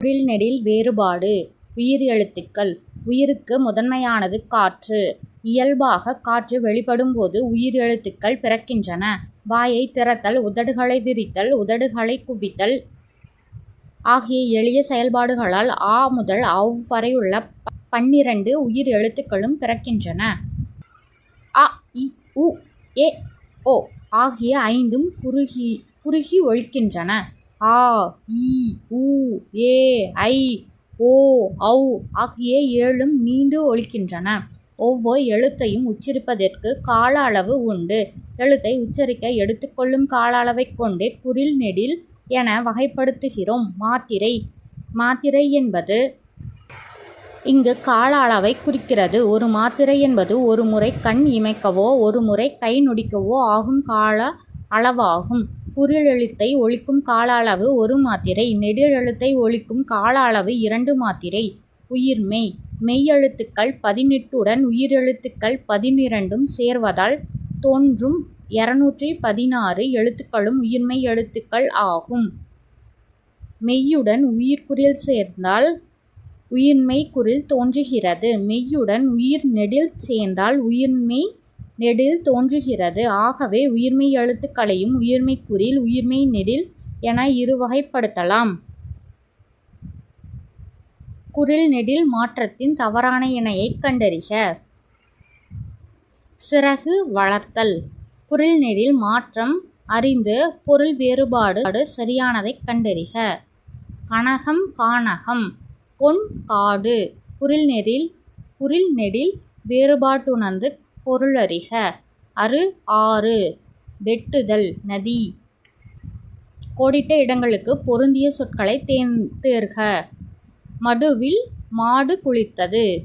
குறில் நெடில் வேறுபாடு உயிர் எழுத்துக்கள் உயிருக்கு முதன்மையானது காற்று. இயல்பாக காற்று வெளிப்படும்போது உயிர் எழுத்துக்கள் பிறக்கின்றன. வாயைத் திறத்தல் உதடுகளை விரித்தல் உதடுகளைக் குவித்தல் ஆகிய எளிய செயல்பாடுகளால் அ முதல் அவ் வரையுள்ள பன்னிரண்டு உயிர் எழுத்துக்களும் பிறக்கின்றன. அ இ உ எ ஓ ஆகிய ஐந்தும் குறுகி ஒலிக்கின்றன. ஆ இ உ ஏ ஐ ஓ ஔ ஆகிய ஏழும் நீண்டு ஒலிக்கின்றன. ஒவ்வொரு எழுத்தையும் உச்சரிப்பதற்கு கால அளவு உண்டு. எழுத்தை உச்சரிக்க எடுத்துக்கொள்ளும் கால அளவைக் கொண்டே குறில் நெடில் என வகைப்படுத்துகிறோம். மாத்திரை மாத்திரை என்பது இங்கு கால அளவைக் குறிக்கிறது. ஒரு மாத்திரை என்பது ஒரு முறை கண் இமைக்கவோ ஒரு முறை கை நொடிக்கவோ ஆகும் கால அளவாகும். குறில் ஒழிக்கும் கால அளவு ஒரு மாத்திரை. நெடில் ஒழிக்கும் கால அளவு இரண்டு மாத்திரை. உயிர்மெய் மெய்யெழுத்துக்கள் பதினெட்டுடன் உயிரெழுத்துக்கள் பதினிரண்டும் சேர்வதால் தோன்றும் இரநூற்றி பதினாறு எழுத்துக்களும் உயிர்மெய் எழுத்துக்கள் ஆகும். மெய்யுடன் உயிர்குறில் சேர்ந்தால் உயிர்மெய்க் குறில் தோன்றுகிறது. மெய்யுடன் உயிர் நெடில் சேர்ந்தால் உயிர்மெய் நெடில் தோன்றுகிறது. ஆகவே உயிர்மெய் எழுத்துக்களையும் உயிர்மெய் குறில் உயிர்மெய் நெடில் என இரு வகைப்படுத்தலாம். குரில் நெடில் மாற்றத்தின் தவறான இணையைக் கண்டறிக. சிறகு வளர்த்தல் குரில் நெடில் மாற்றம் அறிந்து பொருள் வேறுபாடு சரியானதைக் கண்டறிக. கனகம் கானகம் பொன் காடு குரில் நெடில் வேறுபாட்டுணர்ந்து பொருளறிக. அறு ஆறு வெட்டுதல் நதி. கோடிட்ட இடங்களுக்கு பொருந்திய சொற்களை சொற்களைத் தேர்க. மடுவில் மாடு குளித்தது.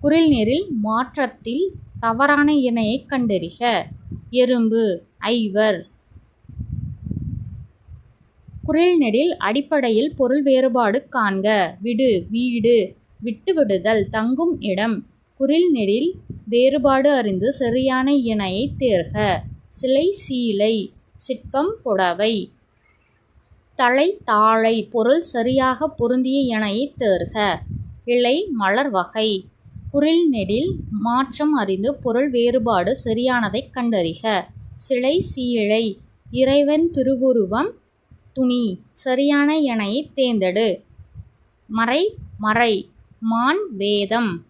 குறில் மாற்றத்தில் தவறான இணையைக் கண்டறிக. எறும்பு ஐவர் குறில்நெடில் அடிப்படையில் பொருள் வேறுபாடு காண்க. விடு வீடு விட்டு விடுதல் தங்கும் இடம். குறில் நெடில் வேறுபாடு அறிந்து சரியான இணையைத் தேர்க. சிலை சீலை சிற்பம் புடவை. தலை தாழை பொருள் சரியாக பொருந்திய இணையைத் தேர்க. இலை மலர் வகை. குறில் நெடில் மாற்றம் அறிந்து பொருள் வேறுபாடு சரியானதைக் கண்டறிக. சிலை சீலை இறைவன் திருவுருவம் துணி. சரியான இணையைத் தேர்ந்தெடு. மறை மறை மான் வேதம்